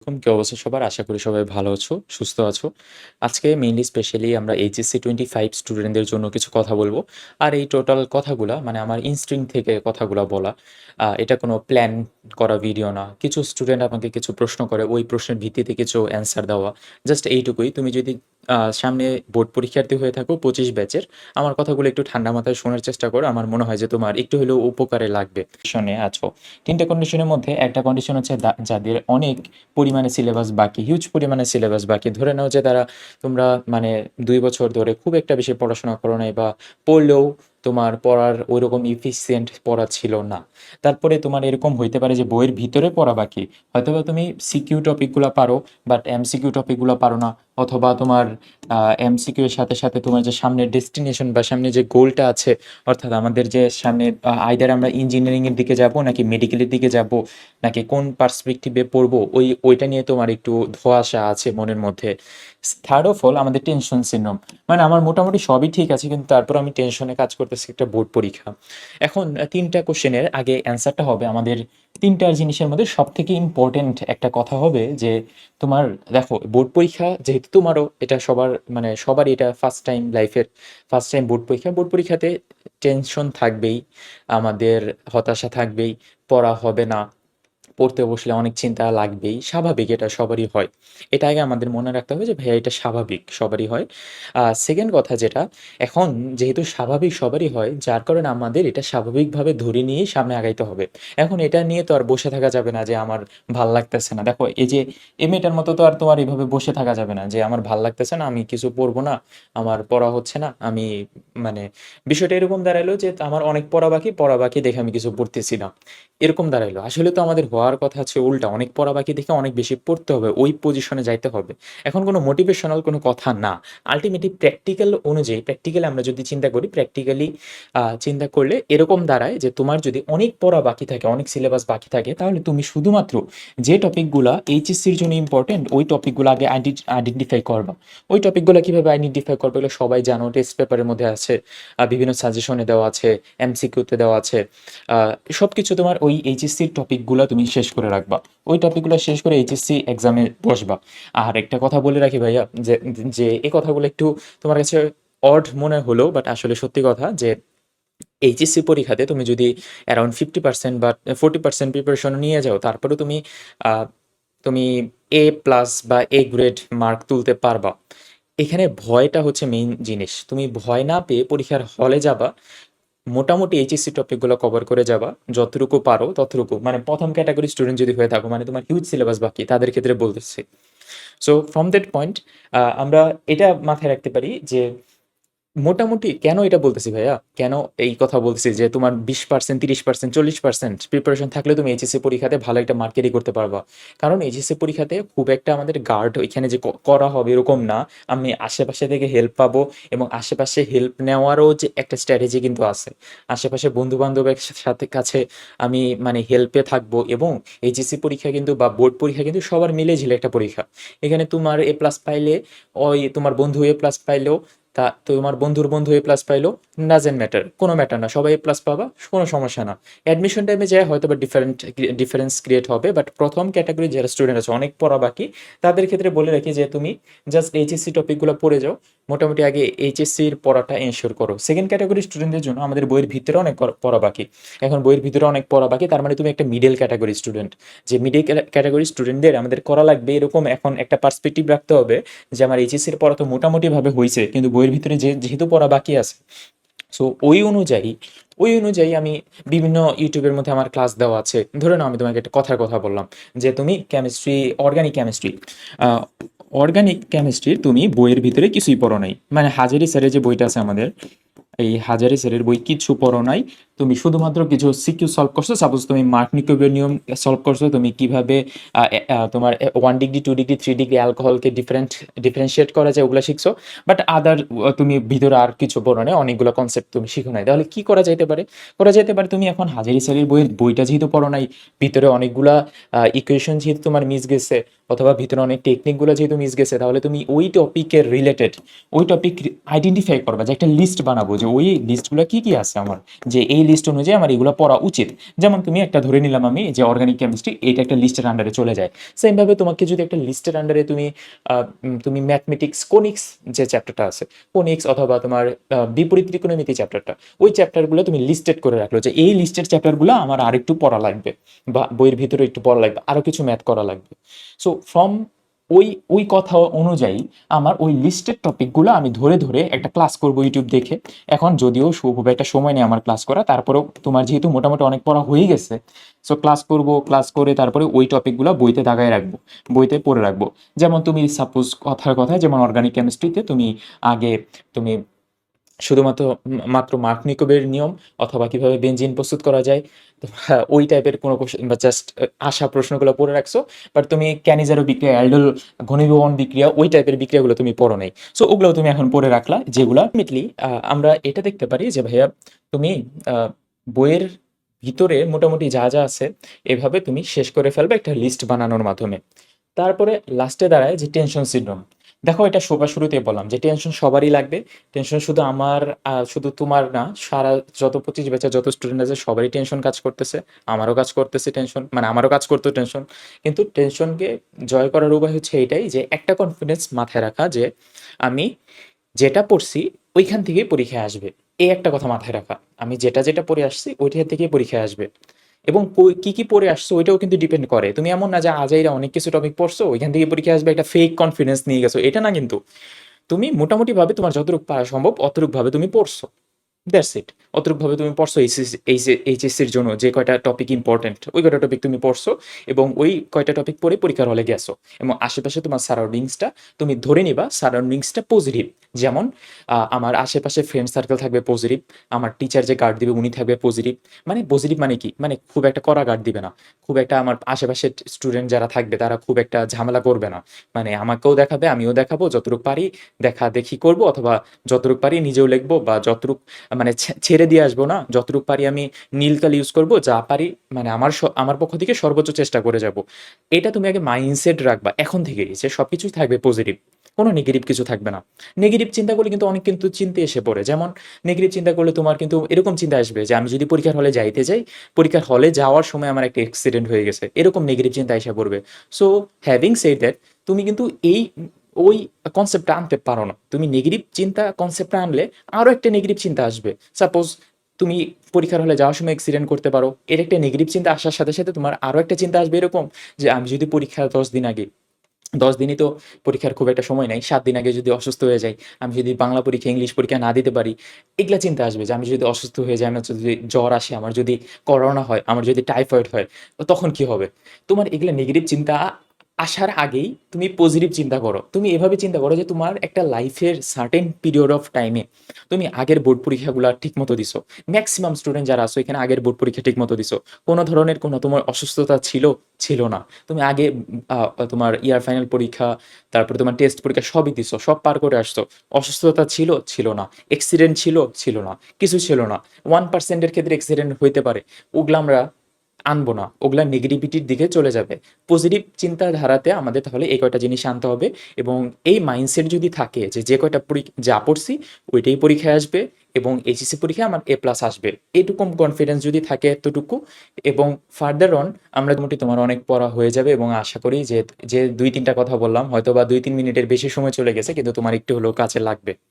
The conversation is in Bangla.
এরকম কি অবস্থা সবার? আশা করি সবাই ভালো আছো, সুস্থ আছো। আজকে মেইনলি স্পেশালি আমরা এইচএসসি 25 স্টুডেন্টদের জন্য কিছু কথা বলব। আর এই টোটাল কথাগুলা মানে আমার ইনস্ট্রিং থেকে কথাগুলা বলা। এটা কোনো প্ল্যান করা ভিডিও না। কিছু স্টুডেন্ট আমাকে কিছু প্রশ্ন করে, ওই প্রশ্নের ভিত্তিতে কিছু অ্যান্সার দেওয়া। জাস্ট এইটুকুই। তুমি যদি সামনে বোর্ড পরীক্ষার্থী হয়ে থাকো 25 ব্যাচের, আমার কথাগুলো একটু ঠান্ডা মাথায় শোনার চেষ্টা করো। আমার মনে হয় যে তোমার একটু হলেও উপকারে লাগবে। কন্ডিশনে আছো। ৩ টা কন্ডিশনের মধ্যে একটা কন্ডিশন হচ্ছে যাদের অনেক পরিমাণে সিলেবাস বাকি, হিউজ পরিমাণে সিলেবাস বাকি। ধরে নাও যে তারা তোমরা মানে দুই বছর ধরে খুব একটা বেশি পড়াশোনা করো নাই বা পড়লেও তোমার পড়ার ঐরকম এফিসিয়েন্ট পড়া ছিল না। তারপরে তোমার এরকম হইতে পারে যে বইয়ের ভিতরে পড়া বাকি। হয়তোবা তুমি সিকিউ টপিকগুলা পারো, বাট এম এমসিকিউ টপিকগুলা পারো না। অথবা তোমার এমসিকিউ এর সাথে, সাথে তোমার যে সামনের ডেস্টিনেশন বা সামনে যে গোলটা আছে, অর্থাৎ আমাদের যে সামনে আইদার আমরা ইঞ্জিনিয়ারিং এর দিকে যাব নাকি মেডিকেলের দিকে যাব, নাকি কোন পার্সপেক্টিভ পড়ব, ওই ওইটা নিয়ে তোমার একটু ধোঁয়াশা আছে মনের মধ্যে। থার্ড অফ অল আমাদের টেনশন সিনড্রোম। মানে আমার মোটামুটি সবই ঠিক আছে কিন্তু তারপর আমি টেনশনে কাজ করতেছি একটা বোর্ড পরীক্ষা। এখন তিনটা কোশ্চেনের আগে অ্যান্সারটা হবে আমাদের তিনটা জিনিসের মধ্যে সব থেকে ইম্পর্টেন্ট একটা কথা হবে যে তোমার দেখো বোর্ড পরীক্ষা যেহেতু তোমারও এটা সবার মানে সবারই এটা ফার্স্ট টাইম লাইফের ফার্স্ট টাইম বোর্ড পরীক্ষা। বোর্ড পরীক্ষাতে টেনশন থাকবেই, আমাদের হতাশা থাকবেই, পড়া হবে না, পড়তে বসলে অনেক চিন্তা লাগবেই। স্বাভাবিক এটা সবারই হয়। এটা আগে আমাদের মনে রাখতে হবে যে ভাইয়া এটা স্বাভাবিক, সবারই হয়। সেকেন্ড কথা যেটা, এখন যেহেতু স্বাভাবিক সবারই হয়, যার কারণে আমাদের এটা স্বাভাবিকভাবে ধরে নিয়েই সামনে আগাইতে হবে। এখন এটা নিয়ে তো আর বসে থাকা যাবে না যে আমার ভালো লাগতেছে না। দেখো এই যে এই মেয়েটার মতো তো আর তোমার এইভাবে বসে থাকা যাবে না যে আমার ভালো লাগতেছে না, আমি কিছু পড়ব না, আমার পড়া হচ্ছে না, আমি মানে বিষয়টা এরকম দাঁড়াইলো যে আমার অনেক পড়া বাকি, পড়া বাকি দেখে আমি কিছু পড়তেছি না। এরকম দাঁড়াইলো। আসলে তো আমাদের হওয়ার কথা হচ্ছে উল্টা। অনেক পড়া বাকি দেখে অনেক বেশি পড়তে হবে। ওই পজিশনে যাইতে হবে। এখন কোনো মোটিভেশনাল কোনো কথা না। আল্টিমেটলি প্র্যাকটিক্যাল অনুযায়ী প্র্যাকটিক্যালি আমরা যদি চিন্তা করি, প্র্যাকটিক্যালি চিন্তা করলে এরকম দাঁড়ায় যে তোমার যদি অনেক পড়া বাকি থাকে, অনেক সিলেবাস বাকি থাকে, তাহলে তুমি শুধুমাত্র যে টপিকগুলা এইচএসসির জন্য ইম্পোর্টেন্ট, ওই টপিকগুলো আগে আইডেন্টিফাই করবা। ওই টপিকগুলা কীভাবে আইডেন্টিফাই করবা এগুলো সবাই জানো। টেস্ট পেপারের মধ্যে আছে, বিভিন্ন সাজেশনে দেওয়া আছে, এমসিকিউতে দেওয়া আছে। আ সবকিছু তোমার ওই এইচএসসির টপিকগুলা তুমি শেষ করে রাখবা। ওই টপিকগুলা শেষ করে এইচএসসি এক্সামে বসবা। আর একটা কথা বলে রাখি ভাইয়া যে যে এই কথাগুলো একটু তোমার কাছে অড মনে হলো বাট আসলে সত্যি কথা যে এইচএসসি পরীক্ষাতে তুমি যদি অ্যারাউন্ড 50% বা 40% প্রিপারেশন নিয়ে যাও, তারপরেও তুমি তুমি এ প্লাস বা এ গ্রেড মার্ক তুলতে পারবা। এখানে ভয়টা হচ্ছে মেইন জিনিস। তুমি ভয় না পেয়ে পরীক্ষার হলে যাবা। মোটামুটি এইচএসসি টপিকগুলো কভার করে যাবা। যতটুকু পারো ততটুকু। মানে প্রথম ক্যাটাগরি স্টুডেন্ট যদি হয়ে থাকো, মানে তোমার হিউজ সিলেবাস বাকি, তাদের ক্ষেত্রে বলতেছি। সো ফ্রম দ্যাট পয়েন্ট আমরা এটা মাথায় রাখতে পারি যে মোটামুটি কেন এটা বলতেছি ভাইয়া? কেন এই কথা বলতেছি যে তোমার 20%, 30%, 40% প্রিপারেশন থাকলে তুমি এইচএসসি পরীক্ষাতে ভালো একটা মার্ক ক্যারি করতে পারবা। কারণ এইচএসসি পরীক্ষাতে খুব একটা আমাদের গার্ড ওইখানে যে করা হবে এরকম না। আমি আশেপাশে থেকে হেল্প পাবো এবং আশেপাশে হেল্প নেওয়ারও যে একটা স্ট্র্যাটেজি কিন্তু আছে। আশেপাশে বন্ধু-বান্ধবের সাথে কাছে আমি মানে হেল্পে থাকব এবং এইচএসসি পরীক্ষা কিন্তু বা বোর্ড পরীক্ষা কিন্তু সবার মিলে-ঝিলে একটা পরীক্ষা। এখানে তোমার এ প্লাস পাইলে ওই তোমার বন্ধু এ প্লাস পাইলেও তা তোমার বন্ধুর বন্ধু এ প্লাস পাইলো ডাজন্ট ম্যাটার। কোনো ম্যাটার না। সবাই এ প্লাস পাবা, কোনো সমস্যা না। অ্যাডমিশন টাইমে যায় হয়তো বা ডিফারেন্ট ডিফারেন্স ক্রিয়েট হবে। বাট প্রথম ক্যাটাগরি যারা স্টুডেন্ট আছে অনেক পড়া বাকি, তাদের ক্ষেত্রে বলে রাখি যে তুমি জাস্ট এইচএসসি টপিকগুলো পড়ে যাও। মোটামুটি আগে এইচএসসির পড়াটা এনশিওর করো। সেকেন্ড ক্যাটাগরি স্টুডেন্টদের জন্য আমাদের বইয়ের ভিতরে অনেক পড়া বাকি। এখন বইয়ের ভিতরে অনেক পড়া বাকি তার মানে তুমি একটা মিডল ক্যাটাগরি স্টুডেন্ট। যে মিডল ক্যাটাগরি স্টুডেন্টদের আমাদের করা লাগবে এরকম এখন একটা পার্সপেক্টিভ রাখতে হবে যে আমার এইচএসসির পড়া তো মোটামুটিভাবে হয়েছে কিন্তু বইয়ের ভিতরে যে যেহেতু পড়া বাকি আছে। সো ওই অনুযায়ী ওই অনুযায়ী আমি বিভিন্ন ইউটিউবের মধ্যে আমার ক্লাস দেওয়া আছে। ধরে নাও আমি তোমাকে একটা কথার কথা বললাম যে তুমি কেমিস্ট্রি, অর্গানিক কেমিস্ট্রি অর্গানিক কেমিস্ট্রির তুমি বইয়ের ভিতরে কিছুই পড়ো নাই। মানে হাজারি স্যারের যে বইটা আছে আমাদের, এই হাজারি স্যারের বই কিছু পড়ো নাই। তুমি শুধুমাত্র কিছু সিকিউ সলভ করছ। সাপোজ তুমি মার্কনিকোভের নিয়ম সলভ করছ। তুমি কীভাবে তোমার one degree, two degree, three degree অ্যালকোহলকে different differentiate করা যায় ওগুলো শিখছো। বাট আদার তুমি ভিতরে আর কিছু পড়ো নাই। অনেকগুলো কনসেপ্ট তুমি শিখো নাই। তাহলে কি করা যেতে পারে? করা যেতে পারে তুমি এখন হাজারী স্যারের বইয়ের বইটা যেহেতু পড়ো নাই, ভিতরে অনেকগুলা ইকুয়েশন যেহেতু তোমার মিস গেছে অথবা ভিতরে অনেক টেকনিকগুলো যেহেতু মিস গেছে, তাহলে তুমি ওই টপিকের রিলেটেড ওই টপিক আইডেন্টিফাই করবা যে একটা লিস্ট বানাবো যে ওই লিস্টগুলো কি, কি আছে আমার? যে এই লিস্ট অনুযায়ী আমার এগুলো পড়া উচিত। যেমন তুমি একটা ধরে নিলাম আমি যে অর্গানিক কেমিস্ট্রি এটা একটা লিস্টের আন্ডারে চলে যায়। সেমভাবে তোমাকে যদি একটা লিস্টের আন্ডারে তুমি তুমি ম্যাথমেটিক্স কোনিক্স যে চ্যাপ্টারটা আছে কোনিক্স অথবা তোমার বিপরীত ত্রিকোণমিতি চ্যাপ্টারটা ওই চ্যাপ্টারগুলো তুমি লিস্টেড করে রাখল যে এই লিস্টের চ্যাপ্টারগুলো আমার আরেকটু পড়া লাগবে বা বইয়ের ভিতরে একটু পড়া লাগবে আরও কিছু ম্যাথ করা লাগবে। সো ফ্রম ওই ওই কথা অনুযায়ী আমার ওই লিস্টের টপিকগুলো আমি ধরে ধরে একটা ক্লাস করব ইউটিউব দেখে। এখন যদিও খুব একটা সময় নেই আমার ক্লাস করা তারপরেও তোমার যেহেতু মোটামুটি অনেক পড়া হয়ে গেছে সো ক্লাস করব ক্লাস করে তারপরে ওই টপিকগুলো বইতে দাগায় রাখব, বইতে পড়ে রাখব। যেমন তুমি সাপোজ কথার কথা যেমন অর্গানিক কেমিস্ট্রিতে তুমি আগে, তুমি শুধুমাত্র মাত্র মার্ক নিকোবের নিয়ম অথবা কীভাবে বেঞ্জিন প্রস্তুত করা যায় ওই টাইপের কোনো কোশ্চেন বা জাস্ট আসা প্রশ্নগুলো পড়ে রাখছো বাট তুমি ক্যানিজারো বিক্রিয়া অ্যালডোল ঘনীভবন বিক্রিয়া, ওই টাইপের বিক্রিয়াগুলো তুমি পড়ো নাই। সো ওগুলো তুমি এখন পড়ে রাখলা, যেগুলো আলটিমেটলি আমরা এটা দেখতে পারি যে ভাইয়া, তুমি বইয়ের ভিতরে মোটামুটি যা যা আছে, এভাবে তুমি শেষ করে ফেলবে একটা লিস্ট বানানোর মাধ্যমে। তারপরে লাস্টে দাঁড়ায় যে টেনশন সিনড্রোম দেখো এটা সবার শুরুতে বললাম যে টেনশন সবারই লাগবে। টেনশন শুধু আমার শুধু তোমার না, সারা যত পঁচিশ বেচার যত স্টুডেন্ট আছে, সবারই টেনশন কাজ করতেছে, আমারও কাজ করতেছে টেনশন মানে আমারও কাজ করতো টেনশন কিন্তু টেনশনকে জয় করার উপায় হচ্ছে এটাই যে একটা কনফিডেন্স মাথায় রাখা যে আমি যেটা পড়ছি, ওইখান থেকেই পরীক্ষায় আসবে। এই একটা কথা মাথায় রাখা। আমি যেটা যেটা পড়ে আসছি ওইটা থেকেই পরীক্ষায় আসবে। এবং কি কি পড়ে আসছো ওইটাও কিন্তু ডিপেন্ড করে। তুমি এমন না যে আজাইরা অনেক কিছু টপিক পড়ছো, ওইখান থেকে পরীক্ষা আসবে একটা ফেক কনফিডেন্স নিয়ে গেছো, এটা না কিন্তু। তুমি মোটামুটিভাবে তোমার যতটুকু পারা সম্ভব অতটুকুভাবে তুমি পড়ছো। দ্যাটস ইট অতটুকুভাবে তুমি পড়ছো এইচএসসির জন্য যে কয়টা টপিক ইম্পর্টেন্ট ওই কয়টা টপিক তুমি পড়ছো এবং ওই কয়টা টপিক পড়ে পরীক্ষার হলে গেছো। এবং আশেপাশে তোমার সারাউন্ডিংসটা তুমি ধরে নিবা সারাউন্ডিংসটা পজিটিভ যেমন আমার আশেপাশে ফ্রেন্ড সার্কেল থাকবে পজিটিভ আমার টিচার যে গার্ড দিবে উনি থাকবে পজিটিভ মানে পজিটিভ মানে কি? মানে খুব একটা কড়া গার্ড দিবে না। খুব একটা আমার আশেপাশে স্টুডেন্ট যারা থাকবে তারা খুব একটা ঝামেলা করবে না। মানে আমাকেও দেখাবে, আমিও দেখাবো, যতটুকু পারি দেখা দেখি করব অথবা যতটুকু পারি নিজেও লিখব বা যতটুকু মানে ছে- ছেড়ে দিয়ে আসব না? যতটুকু পারি আমি নীল কালি ইউজ করব, যা পারি মানে আমার আমার পক্ষ থেকে সর্বোচ্চ চেষ্টা করে যাব। এটা তুমি আগে মাইন্ডসেট রাখবা, এখন থেকেই যে সব কিছুই থাকবে পজিটিভ কোনো নেগেটিভ কিছু থাকবে না। নেগেটিভ চিন্তা করলে কিন্তু অনেক কিন্তু চিন্তা এসে পড়ে। যেমন নেগেটিভ চিন্তা করলে তোমার কিন্তু এরকম চিন্তা আসবে যে, আমি যদি পরীক্ষার হলে যাইতে যাই, পরীক্ষার হলে যাওয়ার সময় আমার একটা অ্যাক্সিডেন্ট হয়ে গেছে, এরকম নেগেটিভ চিন্তা এসে পড়বে। সো হ্যাভিং সেড দ্যাট তুমি কিন্তু এই ওই কনসেপ্টটা আনতে পারো না। তুমি নেগেটিভ চিন্তা কনসেপ্টটা আনলে আরও একটা নেগেটিভ চিন্তা আসবে। সাপোজ তুমি পরীক্ষার হলে যাওয়ার সময় অ্যাক্সিডেন্ট করতে পারো, এর একটা নেগেটিভ চিন্তা আসার সাথে সাথে তোমার আরও একটা চিন্তা আসবে এরকম যে আমি যদি পরীক্ষা দশ দিন আগে, দশ দিনই তো পরীক্ষার খুব একটা সময় নাই, সাত দিন আগে যদি অসুস্থ হয়ে যাই, আমি যদি বাংলা পরীক্ষা, ইংলিশ পরীক্ষা না দিতে পারি, এগুলা চিন্তা আসবে যে আমি যদি অসুস্থ হয়ে যাই, আমার যদি জ্বর আসে, আমার যদি করোনা হয়, আমার যদি টাইফয়েড হয়, তখন কি হবে? তোমার এগুলা নেগেটিভ চিন্তা আসার আগেই তুমি পজিটিভ চিন্তা করো। তুমি এভাবে চিন্তা করো যে তোমার একটা লাইফের সার্টেন পিরিয়ড অফ টাইমে তুমি আগের বোর্ড পরীক্ষাগুলো ঠিক মতো দিছো। ম্যাক্সিমাম স্টুডেন্ট যারা আসো এখানে আগের বোর্ড পরীক্ষা ঠিক মতো দিছো। কোনো ধরনের কোনো তোমার অসুস্থতা ছিল ছিল না। তুমি আগে তোমার ইয়ার ফাইনাল পরীক্ষা, তারপরে তোমার টেস্ট পরীক্ষা সবই দিছো, সব পার করে আসছো। অসুস্থতা ছিল ছিল না। অ্যাক্সিডেন্ট ছিল ছিল না। কিছু ছিল না। ওয়ান পার্সেন্টের ক্ষেত্রে অ্যাক্সিডেন্ট হইতে পারে। ওগুলো আমরা আনব না। ওগুলা নেগেটিভিটির দিকে চলে যাবে। পজিটিভ চিন্তাধারাতে আমাদের তাহলে এই কয়টা জিনিস আনতে হবে এবং এই মাইন্ডসেট যদি থাকে যে যে কয়টা যা পড়ছি ওইটাই পরীক্ষায় আসবে এবং এইচএসসি পরীক্ষায় আমার এ প্লাস আসবে। এইটুকু কনফিডেন্স যদি থাকে এতটুকু এবং ফার্দার অন আমরা মোটামুটি তোমার অনেক পড়া হয়ে যাবে এবং আশা করি যে যে দুই তিনটা কথা বললাম হয়তো বা দুই তিন মিনিটের বেশি সময় চলে গেছে, কিন্তু তোমার একটু হলেও কাছে লাগবে।